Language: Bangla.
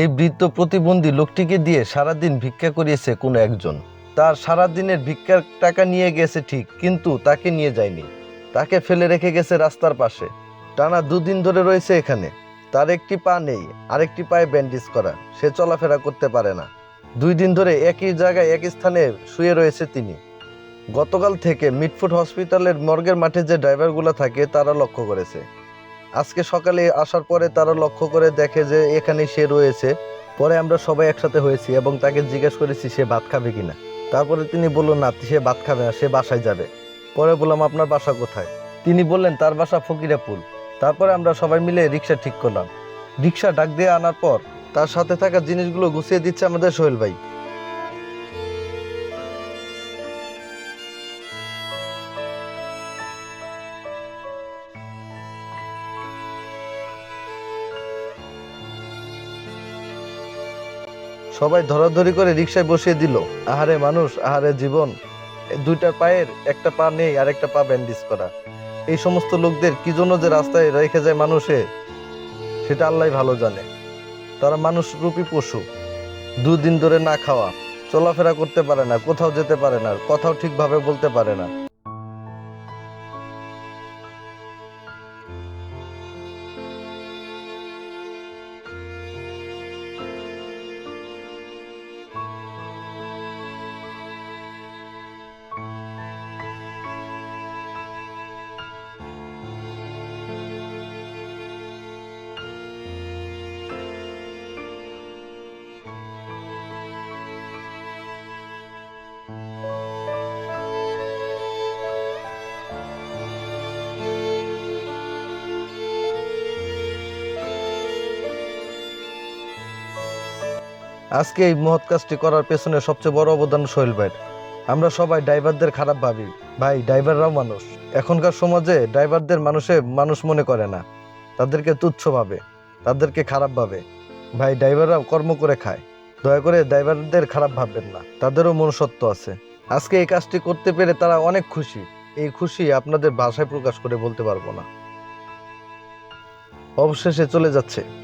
এই বৃদ্ধ প্রতিবন্ধী লোকটিকে দিয়ে সারাদিন ভিক্ষা করিয়েছে কোনো একজন। তার সারাদিনের ভিক্ষার টাকা নিয়ে গেছে ঠিক, কিন্তু তাকে নিয়ে যায়নি। তাকে ফেলে রেখে গেছে রাস্তার পাশে। টানা দুদিন ধরে রয়েছে এখানে। তার একটি পা নেই, আরেকটি পায়ে ব্যান্ডেজ করা। সে চলাফেরা করতে পারে না। দুই দিন ধরে একই জায়গায় একই স্থানে শুয়ে রয়েছে তিনি। গতকাল থেকে মিটফুট হসপিটালের মর্গের মাঠে যে ড্রাইভারগুলো থাকে, তারা লক্ষ্য করেছে। আজকে সকালে আসার পরে তারা লক্ষ্য করে দেখে যে এখানে সে রয়েছে। পরে আমরা সবাই একসাথে হয়েছি এবং তাকে জিজ্ঞেস করেছি, সে ভাত খাবে কিনা? তারপরে তিনি বলল না, সে ভাত খাবে না, সে বাসায় যাবে। পরে বললাম, আপনার বাসা কোথায়? তিনি বললেন, তার বাসা ফকিরাপুল তারপরে আমরা সবাই মিলে রিক্সা ঠিক করলাম। রিক্সা ডাক দিয়ে আনার পর তার সাথে থাকা জিনিসগুলো গুছিয়ে দিচ্ছে আমাদের সোহেল ভাই। সবাই ধরাধরি করে রিক্সায় বসিয়ে দিল। আহারে মানুষ, আহারে জীবন। দুইটা পায়ের, একটা পা নেই আর একটা পা ব্যান্ডেজ করা। এই সমস্ত লোকদের কি জন্য যে রাস্তায় রেখে যায় মানুষে, সেটা আল্লাহ ভালো জানে। তারা মানুষ রূপী পশু। দুদিন ধরে না খাওয়া, চলাফেরা করতে পারে না, কোথাও যেতে পারে না কথাও ঠিকভাবে বলতে পারে না। আজকে এই মহৎ কাজটি করার পেছনে সবচেয়ে বড় অবদান সোহেল ভাইয়ের আমরা সবাই ড্রাইভারদের খারাপ ভাবি। ভাই, ড্রাইভাররাও মানুষ। এখনকার সমাজে ড্রাইভারদের মানুষে মানুষ মনে করে না। তাদেরকে তুচ্ছ ভাবে, তাদেরকে খারাপ ভাবে। ভাই, ড্রাইভাররাও কর্ম করে খায়। দয়া করে ড্রাইভারদের খারাপ ভাববেন না। তাদেরও মনুষ্যত্ব আছে। আজকে এই কাজটি করতে পেরে তারা অনেক খুশি। এই খুশি আপনাদের ভাষায় প্রকাশ করে বলতে পারব না। অবশেষে চলে যাচ্ছে।